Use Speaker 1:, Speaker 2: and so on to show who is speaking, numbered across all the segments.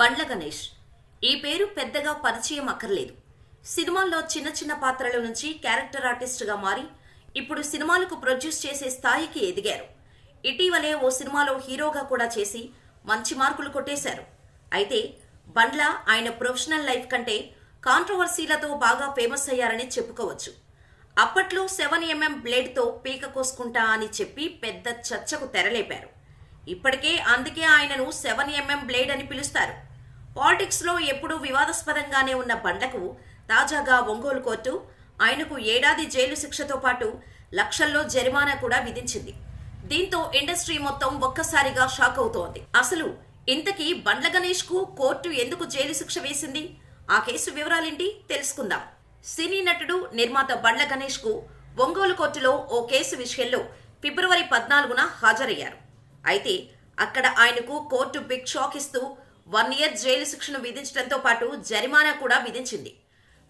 Speaker 1: బండ్ల గణేష్. ఈ పేరు పెద్దగా పరిచయం అక్కర్లేదు. సినిమాల్లో చిన్న చిన్న పాత్రల నుంచి క్యారెక్టర్ ఆర్టిస్ట్గా మారి ఇప్పుడు సినిమాలకు ప్రొడ్యూస్ చేసే స్థాయికి ఎదిగారు. ఇటీవలే ఓ సినిమాలో హీరోగా కూడా చేసి మంచి మార్కులు కొట్టేశారు. అయితే బండ్ల ఆయన ప్రొఫెషనల్ లైఫ్ కంటే కాంట్రవర్సీలతో బాగా ఫేమస్ అయ్యారని చెప్పుకోవచ్చు. అప్పట్లో సెవెన్ ఎంఎం బ్లేడ్తో పీక కోసుకుంటా అని చెప్పి పెద్ద చర్చకు తెరలేపారు. ఇప్పటికే అందుకే ఆయనను సెవెన్ ఎంఎం బ్లేడ్ అని పిలుస్తారు. పాలిటిక్స్లో ఎప్పుడూ వివాదాస్పదంగానే ఉన్న బండ్లకు తాజాగా ఒంగోలు కోర్టు ఆయనకు ఏడాది జైలు శిక్షతో పాటు లక్షల్లో జరిమానా కూడా విధించింది. దీంతో ఇండస్ట్రీ మొత్తం ఒక్కసారిగా షాక్ అవుతోంది. అసలు ఇంతకీ బండ్ల గణేష్కు కోర్టు ఎందుకు జైలు శిక్ష వేసింది? ఆ కేసు వివరాలేంటి? తెలుసుకుందాం. సినీ నటుడు నిర్మాత బండ్ల గణేష్కు ఒంగోలు కోర్టులో ఓ కేసు విషయంలో ఫిబ్రవరి పద్నాలుగున హాజరయ్యారు. అయితే అక్కడ ఆయనకు కోర్టు బిగ్ షాక్ ఇస్తూ వన్ ఇయర్ జైలు శిక్షను విధించడంతో పాటు జరిమానా కూడా విధించింది.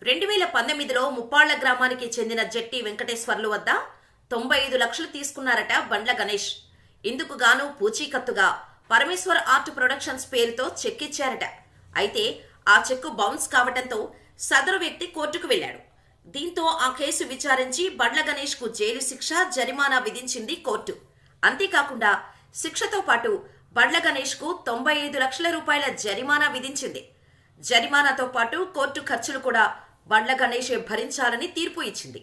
Speaker 1: రెండు వేల పంతొమ్మిదిలో ముప్పాళ్ళ గ్రామానికి చెందిన జట్టి వెంకటేశ్వర్లు వద్ద తొంభై ఐదు లక్షలు తీసుకున్నారట బండ్ల గణేష్. ఇందుకు గాను పూచీకత్తుగా పరమేశ్వర్ ఆర్ట్ ప్రొడక్షన్స్ పేరుతో చెక్ ఇచ్చారట అయితే ఆ చెక్కు బౌన్స్ కావడంతో సదరు వ్యక్తి కోర్టుకు వెళ్ళాడు దీంతో ఆ కేసు విచారించి బండ్ల గణేష్కు జైలు శిక్ష జరిమానా విధించింది కోర్టు. అంతేకాకుండా శిక్షతో పాటు బండ్ల గణేష్కు తొంభై ఐదు లక్షల రూపాయల జరిమానా విధించింది. జరిమానాతో పాటు కోర్టు ఖర్చులు కూడా బండ్ల గణేషే భరించాలని తీర్పు ఇచ్చింది.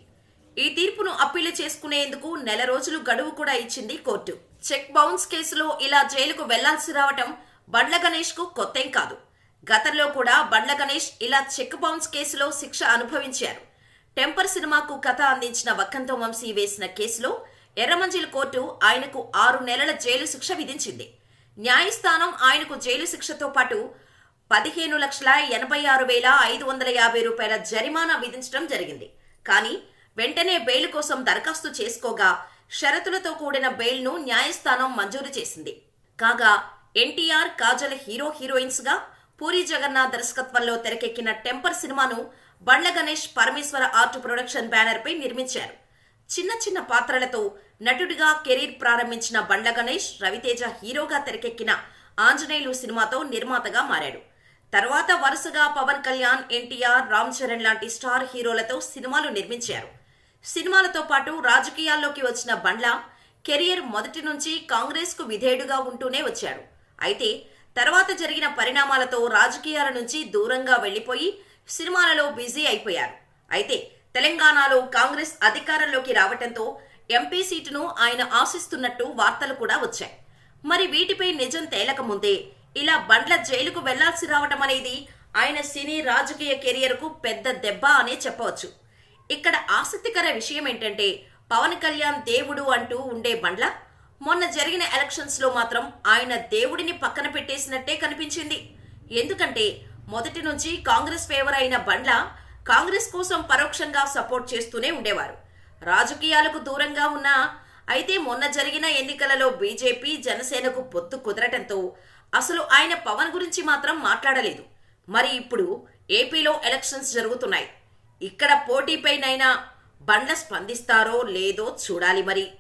Speaker 1: ఈ తీర్పును అప్పీలు చేసుకునేందుకు నెల రోజులు గడువు కూడా ఇచ్చింది కోర్టు. చెక్ బౌన్స్ కేసులో ఇలా జైలుకు వెళ్ళాల్సి రావటం బండ్ల గణేష్కు కొత్తేం కాదు. గతంలో కూడా బండ్ల గణేష్ ఇలా చెక్ బౌన్స్ కేసులో శిక్ష అనుభవించారు. టెంపర్ సినిమాకు కథ అందించిన వక్కంతో వంశీ వేసిన కేసులో ఎర్రమంజిల్ కోర్టు ఆయనకు ఆరు నెలల జైలు శిక్ష విధించింది. న్యాయస్థానం ఆయనకు జైలు శిక్షతో పాటు పదిహేను లక్షల ఎనభై ఆరు వేల ఐదు వందల యాభై రూపాయల జరిమానా విధించడం జరిగింది. కానీ వెంటనే బెయిల్ కోసం దరఖాస్తు చేసుకోగా షరతులతో కూడిన బెయిల్ను న్యాయస్థానం మంజూరు చేసింది. కాగా ఎన్టీఆర్ కాజల్ హీరో హీరోయిన్స్గా పూరి జగన్నాథ్ దర్శకత్వంలో తెరకెక్కిన టెంపర్ సినిమాను Bandla Ganesh Parameswara art production banner పై నిర్మించారు. చిన్న చిన్న పాత్రలతో నటుడిగా కెరీర్ ప్రారంభించిన బండ్ల గణేష్ రవితేజ హీరోగా తెరకెక్కిన ఆంజనేయులు సినిమాతో నిర్మాతగా మారాడు. తర్వాత వరుసగా పవన్ కళ్యాణ్ ఎన్టీఆర్ రామ్ చరణ్ లాంటి స్టార్ హీరోలతో సినిమాలు నిర్మించారు. సినిమాలతో పాటు రాజకీయాల్లోకి వచ్చిన బండ్ల కెరియర్ మొదటి నుంచి కాంగ్రెస్కు విధేయుడుగా ఉంటూనే వచ్చాడు. అయితే తర్వాత జరిగిన పరిణామాలతో రాజకీయాల నుంచి దూరంగా వెళ్ళిపోయి సినిమాలలో బిజీ అయిపోయారు. అయితే తెలంగాణలో కాంగ్రెస్ అధికారంలోకి రావటంతో ఎంపీ సీటును ఆయన ఆశిస్తున్నట్టు వార్తలు కూడా వచ్చాయి. మరి వీటిపై నిజం తేలక ముందే ఇలా బండ్ల జైలుకు వెళ్ళాల్సి రావటం అనేది ఆయన సినీ రాజకీయ కెరియర్కు పెద్ద దెబ్బ అనే చెప్పవచ్చు. ఇక్కడ ఆసక్తికర విషయం ఏంటంటే పవన్ కళ్యాణ్ దేవుడు అంటూ ఉండే బండ్ల? మొన్న జరిగిన ఎలక్షన్స్లో మాత్రం ఆయన దేవుడిని పక్కన పెట్టేసినట్టే కనిపించింది. ఎందుకంటే మొదటి నుంచి కాంగ్రెస్ ఫేవర్ అయిన బండ్ల కాంగ్రెస్ కోసం పరోక్షంగా సపోర్ట్ చేస్తూనే ఉండేవారు. రాజకీయాలకు దూరంగా ఉన్న అయితే మొన్న జరిగిన ఎన్నికలలో బీజేపీ జనసేనకు పొత్తు కుదరటంతో అసలు ఆయన పవన్ గురించి మాత్రం మాట్లాడలేదు. మరి ఇప్పుడు ఏపీలో ఎలక్షన్స్ జరుగుతున్నాయి. ఇక్కడ పోటీపైనైనా బండ్ల స్పందిస్తారో లేదో చూడాలి మరి.